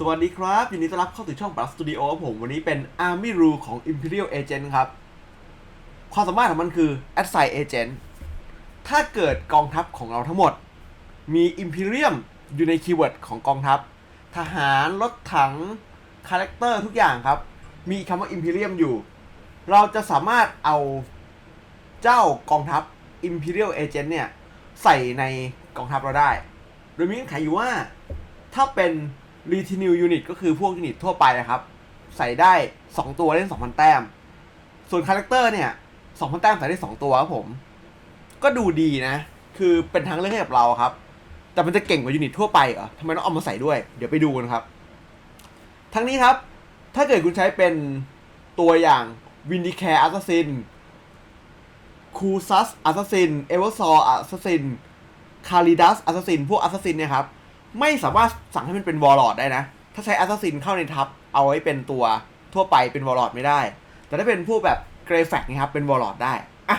สวัสดีครับ ยินดีต้อนรับเข้าสู่ช่อง Plus Studio ครับผมวันนี้เป็น Army Rule ของ Imperial Agent ครับ ความสามารถของมันคือ Assign Agent ถ้าเกิดกองทัพของเราทั้งหมด มี Imperium อยู่ในคีย์เวิร์ดของกองทัพ ทหารรถถัง คาแรคเตอร์ทุกอย่างครับ มีคำว่า Imperium อยู่ เราจะสามารถเอาเจ้ากองทัพ Imperial Agent เนี่ย ใส่ในกองทัพเราได้ โดยมีเงื่อนไขอยู่ว่าถ้าเป็น retinue unit ก็คือพวกยูนิตทั่วไปนะครับ ใส่ได้ 2 ตัวเล่น 2,000 แต้ม ส่วนคาแรคเตอร์เนี่ย 2,000 แต้มใส่ได้ 2 ตัวครับผม ก็ดูดีนะ คือเป็นทางเลือกให้กับเราครับ แต่มันจะเก่งกว่ายูนิตทั่วไปเหรอทำไมต้องเอามาใส่ด้วย เดี๋ยวไปดูกันครับ ทั้งนี้ครับ ถ้าเกิดคุณใช้เป็นตัวอย่าง Vindicare Assassin c u s u s Assassin e v e r s o r Assassin c a r i d u s Assassin พวก Assassin เนี่ยครับ ไม่สามารถสั่งให้มันเป็นวอลลอดได้นะ ถ้าใช้ Assassin เข้าในทับ เอาไว้เป็นตัวทั่วไปเป็นวอลลอดไม่ได้ แต่ถ้าเป็นพวกแบบเกรแฟกนี่ครับ เป็นวอลลอดได้ อะ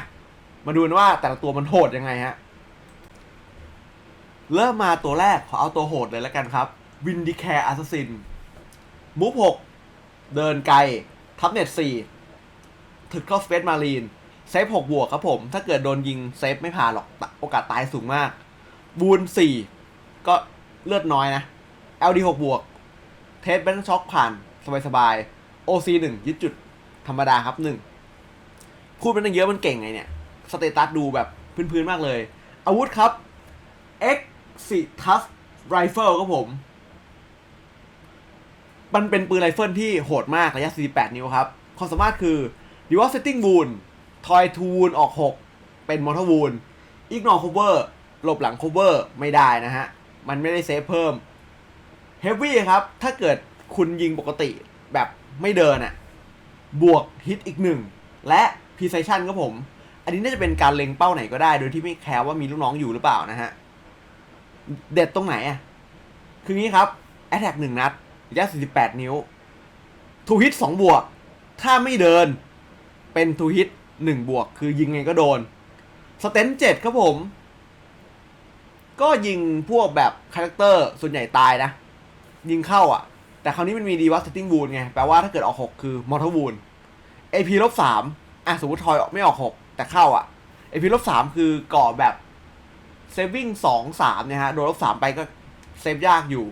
มาดูกันว่าแต่ละตัวมันโหดยังไงฮะ เริ่มมาตัวแรกขอเอาตัวโหดเลยแล้วกันครับ Vindicare Assassin มูฟ6เดินไกล ทับเน็ต4ถึกเข้าสเปซมารีนเซฟ6บวกครับผม ถ้าเกิดโดนยิงเซฟไม่ผ่านหรอก โอกาสตายสูงมาก บูน4ก็ เลือดน้อยนะ LD 6บวก เทสเบนช็อคผ่านสบายๆ OC 1ยึดจุดธรรมดาครับ1พูดเป็นตั้งเยอะมันเก่งไงเนี่ย สเตตัสดูแบบพื้นๆมากเลย อาวุธครับ Exitus Rifle ครับผม มันเป็นปืนไรเฟิลที่โหดมากระยะ 48 นิ้วครับ ความสามารถคือ Devastating Wound Toy to Wound ออก 6 เป็น Mortal Wound Ignore Cover หลบหลัง Cover ไม่ได้นะฮะ มันไม่ได้เซฟเพิ่ม Heavy ครับ ถ้าเกิดคุณยิงปกติแบบไม่เดินอะบวกฮิตอีกหนึ่ง และ Precision ครับผม อันนี้น่าจะเป็นการเล็งเป้าไหนก็ได้ โดยที่ไม่แคร์ว่ามีลูกน้องอยู่หรือเปล่านะฮะ เด็ดตรงไหนอะคืองี้ครับ Attack หนึ่งนัดระยะ48 นิ้วทูฮิต2บวก ถ้าไม่เดินเป็นทูฮิต1บวก คือยิงไงก็โดน สเตน7ครับผม ก็ยิงพวกแบบคาแรคเตอร์ส่วนใหญ่ตายนะ ยิงเข้าอะ แต่คราวนี้มันมีดีวัสติ้งบูนไง แปลว่าถ้าเกิดออก6คือมอร์ทบูน AP ลบ3อะสมมติทอยออกไม่ออก6แต่เข้าอะ AP ลบ3คือก่อแบบเซฟวิ่ง2 3เนี่ยฮะ โดนลบ3ไปก็เซฟยากอยู่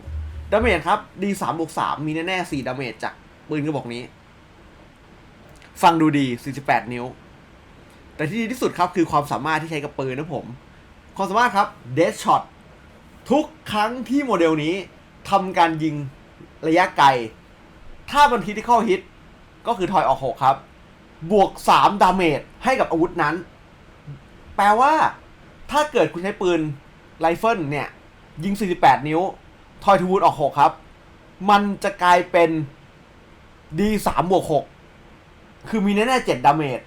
ดาเมจครับ D 3บวก3มีแน่ๆ4ดาเมจจากปืนกระบอกนี้ ฟังดูดี 48 นิ้ว แต่ที่ดีที่สุดครับคือความสามารถที่ใช้กับปืนนะผม ความสามารถครับ Death Shot ทุกครั้งที่โมเดลนี้ทำการยิงระยะไกล ถ้ามัน Critical Hit ก็คือทอยออก 6 ครับ บวก 3 ดาเมจให้กับอาวุธนั้น แปลว่า ถ้าเกิดคุณใช้ปืนไรเฟิลเนี่ย ยิง 48 นิ้ว ทอยทูวูดออก 6 ครับ มันจะกลายเป็น D 3 บวก 6 คือมีแน่ๆ7ดาเมจ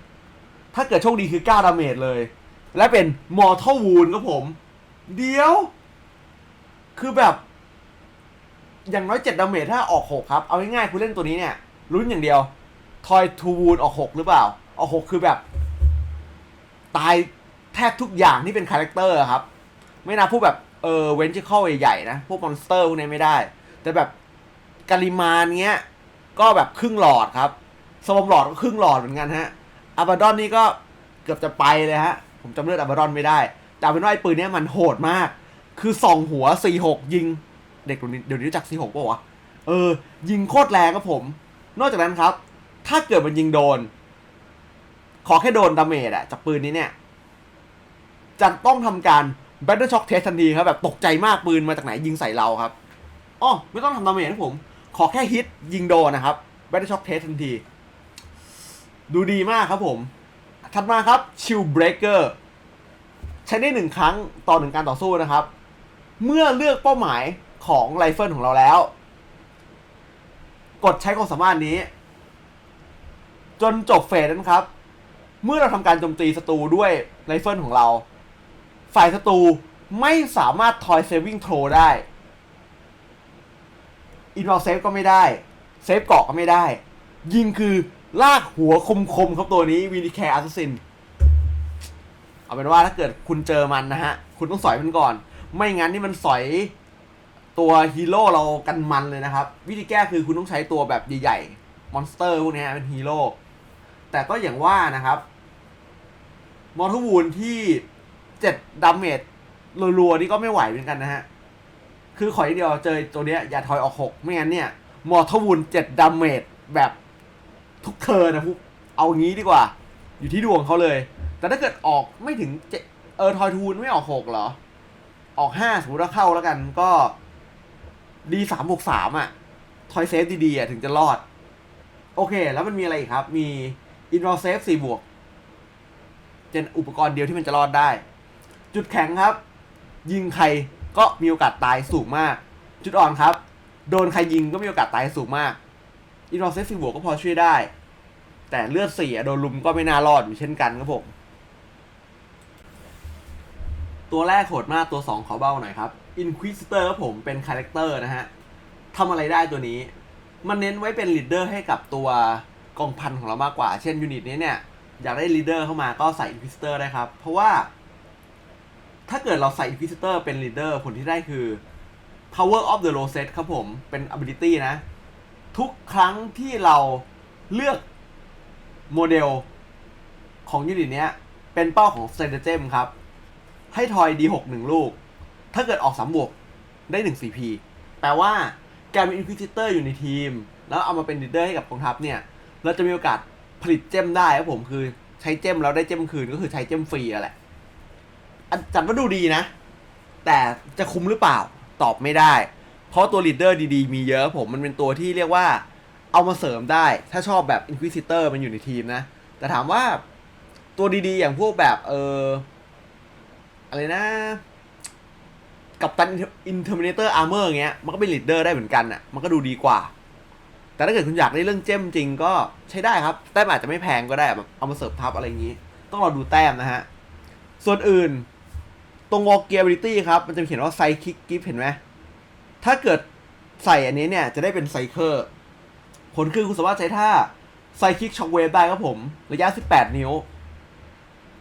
ถ้าเกิดโชคดีคือ 9 ดาเมจเลย และเป็น Mortal Wound ครับผม เดียว คือแบบ อย่างน้อย7ดดาเมจถ้าออก6ครับ เอาง่ายๆคุณเล่นตัวนี้เนี่ยลุ้นอย่างเดียว ทอยทูวูนออก6หรือเปล่า ออก6คือแบบ ตายแทบทุกอย่างที่เป็นคาแรคเตอร์ครับ ไม่น่าพูดแบบเออเวนจิคอลใหญ่ๆนะ พวกมอนสเตอร์พวกนี้ไม่ได้ แต่แบบกาลิมานเงี้ย ก็แบบครึ่งหลอดครับสวอมหลอดก็ครึ่งหลอดเหมือนกันฮะอาบาดอนนี่ก็เกือบจะไปเลยฮะ ผมจำเลือดอาบาดอนไม่ได้ แต่เอาเป็นว่าไอ้ปืนเนี้ยมันโหดมาก คือส่องหัว 46 ยิง เด็กเดี๋ยวนี้เดี๋ยวนี้รู้จัก 46ป่าวะ เออ ยิงโคตรแรงครับผม นอกจากนั้นครับ ถ้าเกิดมันยิงโดน ขอแค่โดนดาเมจอะจากปืนนี้เนี่ย จะต้องทำการ Battle Shock Test ทันทีครับแบบตกใจมากปืนมาจากไหนยิงใส่เราครับอ๋อไม่ต้องทำดาเมจนะผม ขอแค่ฮิตยิงโดนนะครับ Battle Shock Test ทันที ดูดีมากครับผม ถัดมาครับ Shield Breaker ใช้ได้หนึ่งครั้งต่อหนึ่งการต่อสู้นะครับ เมื่อเลือกเป้าหมายของไรเฟิลของเราแล้ว กดใช้ความสามารถนี้ จนจบเฟสนั้นครับ เมื่อเราทำการโจมตีศัตรูด้วยไรเฟิลของเรา ฝ่ายศัตรูไม่สามารถทอยเซฟวิ่งโทรได้ อินวอลเซฟก็ไม่ได้ เซฟเกาะก็ไม่ได้ ยิงคือ ลากหัวคมๆครับตัวนี้วีนิแคร์อัสซินเอาเป็นว่าถ้าเกิดคุณเจอมันนะฮะ คุณต้องสอยมันก่อน ไม่งั้นนี่มันสอยตัวฮีโร่เรากันมันเลยนะครับ วิธีแก้คือคุณต้องใช้ตัวแบบใหญ่ๆมอนสเตอร์พวกนี้เป็นฮีโร่แต่ก็อย่างว่านะครับ มอร์ทวูนที่เจ็ดดาเมจรัวๆ นี่ก็ไม่ไหวเหมือนกันนะฮะ คือขออย่างเดียวเจอตัวเนี้ยอย่าถอยออกหกไม่งั้นเนี่ย มอร์ทวูนเจ็ดดาเมจแบบ ทุกเทิร์นะพวกเอางี้ดีกว่า อยู่ที่ดวงเขาเลย แต่ถ้าเกิดออกไม่ถึงเจเออทอยทูนไม่ออกหกเหรอ ออกห้าสมมติว่าเข้าแล้วกันก็ ดีสามบวกสามอะ ทอยเซฟดีๆอะถึงจะรอด โอเค แล้วมันมีอะไรอีกครับ มีอินโ s เซฟสี่บวกเป็นอุปกรณ์เดียวที่มันจะรอดได้ จุดแข็งครับ ยิงใครก็มีโอกาสตายสูงมาก จุดอ่อนครับ โดนใครยิงก็มีโอกาสตายสูงมาก อินโ s เซฟสี่บวกก็พอช่วยได้ แต่เลือดเสียโดนลุมก็ไม่น่ารอดอยู่เช่นกันครับผม ตัวแรกโหดมากตัว 2 ขอเบ้าหน่อยครับ Inquisitor ครับผมเป็นคาแรคเตอร์นะฮะทำอะไรได้ตัวนี้ มันเน้นไว้เป็นลีดเดอร์ให้กับตัวกองพันของเรามากกว่า เช่นยูนิตนี้เนี่ย อยากได้ลีดเดอร์เข้ามาก็ใส่ Inquisitor ได้ครับ เพราะว่า ถ้าเกิดเราใส่ Inquisitor เป็นลีดเดอร์ผลที่ได้คือ Power of the Rosette ครับผม เป็น ability นะ ทุกครั้งที่เราเลือกโมเดลของยูนิตเนี้ย เป็นเป้าของ s t r a t e g e m ครับ ให้ทอย D6 หนึ่งลูก ถ้าเกิดออกสามบวกได้หนึ่ง CP แปลว่าการมี Inquisitor อยู่ในทีม แล้วเอามาเป็นลีดเดอร์ให้กับกองทัพเนี่ย เราจะมีโอกาสผลิตเจมได้ครับผมคือใช้เจมแล้วได้เจมคืนก็คือใช้เจมฟรีอะแหละอันจัดว่าดูดีนะ แต่จะคุ้มหรือเปล่าตอบไม่ได้ เพราะตัวลีดเดอร์ดีๆ มีเยอะผมมันเป็นตัวที่เรียกว่าเอามาเสริมได้ ถ้าชอบแบบ Inquisitor มันอยู่ในทีมนะ แต่ถามว่าตัวดีๆ อย่างพวกแบบเอออะไรนะ กับตันอินเทอร์มินเตอร์อาร์เมอร์เงี้ยมันก็เป็นลีดเดอร์ได้เหมือนกันอะมันก็ดูดีกว่า แต่ถ้าเกิดคุณอยากได้เรื่องเจมจริงก็ใช้ได้ครับ แต้มอาจจะไม่แพงก็ได้แบบเอามาเสร์ฟทับอะไรอย่างนี้ ต้องรอดูแต้มนะฮะ ส่วนอื่น ตรงวอลเกียร์บิลิตี้ครับ มันจะเขียนว่าไซคิกกิฟเห็นไหม ถ้าเกิดใส่อันนี้เนี่ยจะได้เป็นไซเคอร์ผลคือคุณสามารถใช้ท่าไซคิกช็อคเวฟได้ครับผม ระยะ 18 นิ้ว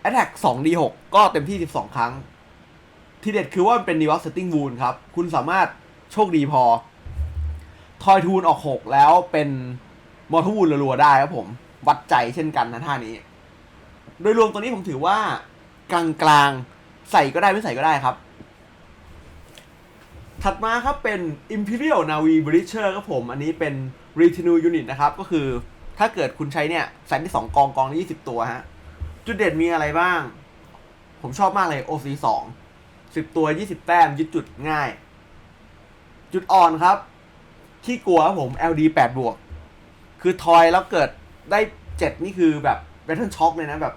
Attack 2d6 ก็เต็มที่ 12 ครั้ง ที่เด็ดคือว่ามันเป็น n e w s Setting Wound ครับ คุณสามารถโชคดีพอ ทอยทูนออก 6 แล้วเป็นมอร์ทวูนรัวๆได้ครับผม วัดใจเช่นกันนะท่านี้ โดยรวมตัวนี้ผมถือว่ากลางๆ ใส่ก็ได้ไม่ใส่ก็ได้ครับ ถัดมาครับเป็น Imperial Navy Breacher ครับผม อันนี้เป็น Retinue Unit นะครับ ก็คือถ้าเกิดคุณใช้เนี่ยใส่ได้2กองกองละ20 ตัวฮะ จุดเด่นมีอะไรบ้าง ผมชอบมากเลย OC 2 10 ตัว 20 แต้มยึดจุดง่าย จุดอ่อนครับขี้กลัวครับผม LD 8บวก คือทอยแล้วเกิดได้ 7 นี่คือแบบ Battle Shock เลยนะแบบ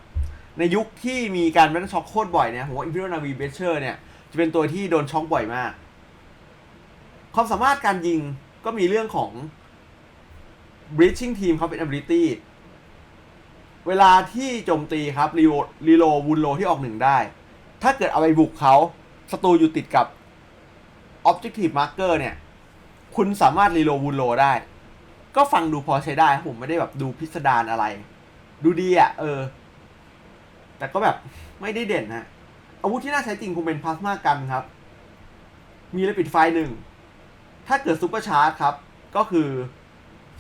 ในยุคที่มีการ Battle Shock โคตรบ่อยเนี่ยผมว่า Imperial Navy Breacher เนี่ย จะเป็นตัวที่โดนช็อกบ่อยมาก ความสามารถการยิงก็มีเรื่องของ breaching team เขาเป็น ability เวลาที่โจมตีครับรีโอรีโลวูนโลที่ออกหนึ่งได้ ถ้าเกิดเอาไปบุกเขาศัตรูอยู่ติดกับ objective marker เนี่ย คุณสามารถรีโลวูนโลได้ ก็ฟังดูพอใช้ได้ ผมไม่ได้แบบดูพิสดารอะไร ดูดีอะ่ะ เออ แต่ก็แบบไม่ได้เด่นนะอาวุธที่น่าใช้จริงคงเป็นพลาสมากันครับ มีระปิดไฟหนึ่ง ถ้าเกิดซูเปอร์ชาร์จครับ ก็คือ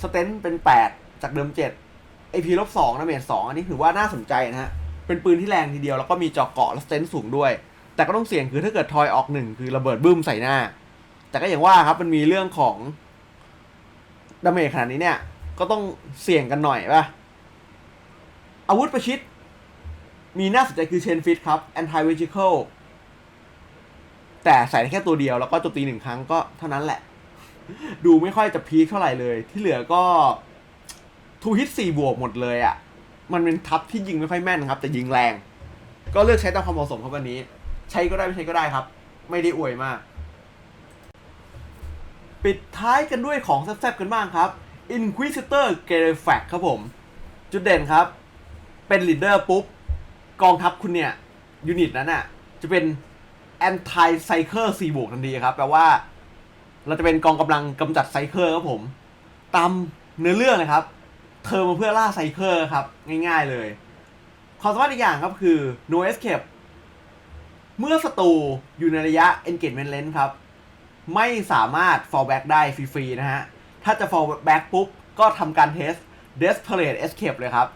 สเตนเป็น 8 จากเดิม7 AP ลบ2นะเมจ2อันนี้ถือว่าน่าสนใจนะฮะ เป็นปืนที่แรงทีเดียว แล้วก็มีจอกเกาะและสเตนสูงด้วย แต่ก็ต้องเสี่ยงคือถ้าเกิดทอยออกหนึ่งคือระเบิดบึ้มใส่หน้า แต่ก็อย่างว่าครับมันมีเรื่องของดาเมจขนาดนี้เนี่ย ก็ต้องเสี่ยงกันหน่อยป่ะ อาวุธประชิด มีน่าสนใจคือเชนฟิตครับ anti vehicle แต่ใส่ได้แค่ตัวเดียวแล้วก็โจมตีหนึ่งครั้งก็เท่านั้นแหละ ดูไม่ค่อยจะพีคเท่าไหร่เลย ที่เหลือก็ทูฮิตสี่บวกหมดเลยอะ่ะ มันเป็นทัพที่ยิงไม่ค่อยแม่นครับ แต่ยิงแรง ก็เลือกใช้ตามความเหมาะสมครับวันนี้ ใช้ก็ได้ไม่ใช้ก็ได้ครับ ไม่ได้อวยมาก ปิดท้ายกันด้วยของแซ่บๆกันบ้างครับ Inquisitor g e r e f a c ครับผม จุดเด่นครับ เป็นลีดเดอร์ปุ๊บ กองทัพคุณเนี่ย ยูนิตนั้นอะ จะเป็น anti cycle 4บวกทันทีครับ แปลว่า เราจะเป็นกองกำลังกำจัดไซเคอร์ครับผม ตามเนื้อเรื่องเลยครับ เธอมาเพื่อล่าไซเคอร์ครับ ง่ายๆเลย ความสามารถอีกอย่างครับคือ no escape เมื่อศัตรูอยู่ในระยะ engagement length ครับ ไม่สามารถ fallback ได้ฟรีๆนะฮะ ถ้าจะ fallback ปุ๊บ ก็ทำการ test desperate escape เลยครับ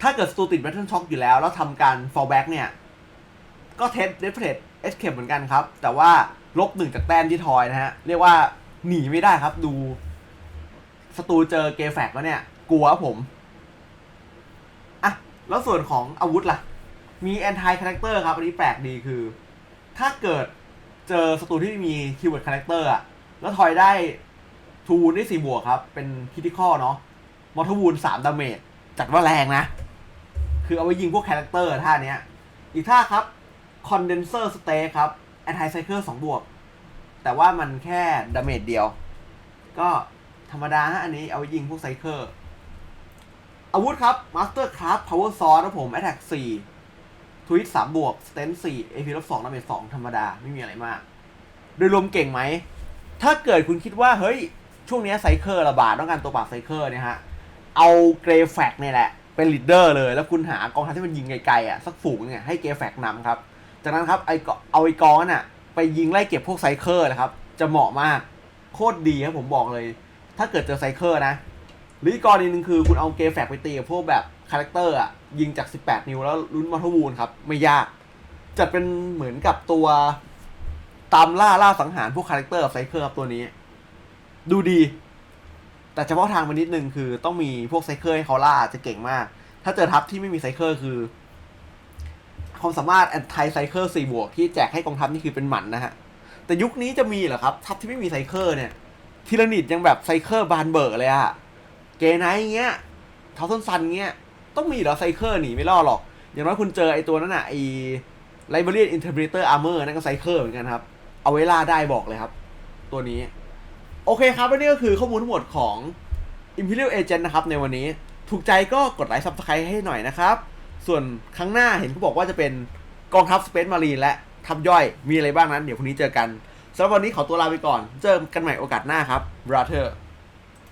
ถ้าเกิดสตูติด battle shock อยู่แล้ว แล้วทำการ fallback เนี่ย ก็ test desperate escape เหมือนกันครับ แต่ว่า ลบหนึ่งจากแต้มที่ทอยนะฮะ เรียกว่าหนีไม่ได้ครับ ดูสตูเจอเกแฟกแล้วเนี่ย กลัวผมอะแล้วส่วนของอาวุธล่ะ มี anti character ครับ อันนี้แปลกดีคือ ถ้าเกิดเจอสตูที่มีคีย์เวิร์ดคาแรคเตอร์อะแล้วทอยได้ทูนได้สี่บวกครับ เป็นคิติคอเนาะมอทวูนสามดาเมจจัดว่าแรงนะ คือเอาไว้ยิงพวกคาแรคเตอร์ท่าเนี้ย อีกท่าครับคอนเดนเซอร์สเตครับ แอนตี้ไซเคิลสองบวก แต่ว่ามันแค่ดาเมจเดียว ก็ธรรมดาฮะอันนี้เอายิงพวกไซเคิลอาวุธครับมาสเตอร์คราฟพาวเวอร์ซอร์นะผมแอตแทกสี่ทวิตสามบวกสเตนสี่เอพีลบสองดาเมจสองธรรมดา ไม่มีอะไรมาก โดยรวมเก่งไหม ถ้าเกิดคุณคิดว่า เฮ้ย ช่วงนี้ไซเคิลระบาดต้องการตัวปากไซเคิลเนี่ยฮะ เอาเกรฟแฟกเนี่ยแหละ เป็นลีดเดอร์เลย แล้วคุณหากองทัพที่มันยิงไกลๆอะ สักฝูงเนี่ยให้เกรฟแฟกนำครับ จากนั้นครับไอก็เอาไอกองนั่นอะไปยิงไล่เก็บพวกไซเคิลนะครับ จะเหมาะมากโคตรดีครับผมบอกเลย ถ้าเกิดเจอไซเคิลนะหรืออีกกรณีหนึ่งคือคุณเอาเกรแฟกไปตีกับพวกแบบคาแรคเตอร์อะยิงจาก 18 นิ้วแล้วลุ้นมอทวูนครับ ไม่ยาก จะเป็นเหมือนกับตัวตามล่าล่าสังหารพวกคาแรคเตอร์ไซเคิลครับตัวนี้ ดูดี แต่เฉพาะทางไปนิดนึงคือต้องมีพวกไซเคิลให้เขาล่าจะเก่งมาก ถ้าเจอทัพที่ไม่มีไซเคิลคือ ความสามารถแอนตี้ไซเคิลสี่บวกที่แจกให้กองทัพนี่คือเป็นหมันนะฮะ แต่ยุคนี้จะมีเหรอครับ ทัพที่ไม่มีไซเคิลเนี่ยทีลนิดยังแบบไซเคิลบานเบิร์เลยอะเกไนท์เงี้ยทาวซันซันเงี้ยต้องมีเหรอไซเคิลหนีไม่รอดหรอก อย่างน้อยคุณเจอไอตัวนั้นอะไอไลบรารีอินเทอร์เ e เตอร์อาร์เมอร์นั่นก็ไซเคิลเหมือนกันครับ เอาไว้ล่าได้บอกเลยครับ ตัวนี้ โอเคครับและนี่ก็คือข้อมูลทั้งหมดของ Imperial Agent นะครับในวันนี้ ถูกใจก็กดไลค์ซับสไครต์ให้หน่อยนะครับ ส่วนครั้งหน้าเห็นเขาบอกว่าจะเป็นกองทัพสเปซมารีนและทัพย่อยมีอะไรบ้างนั้น เดี๋ยวพรุ่งนี้เจอกันสำหรับวันนี้ขอตัวลาไปก่อน เจอกันใหม่โอกาสหน้าครับบราเธอร์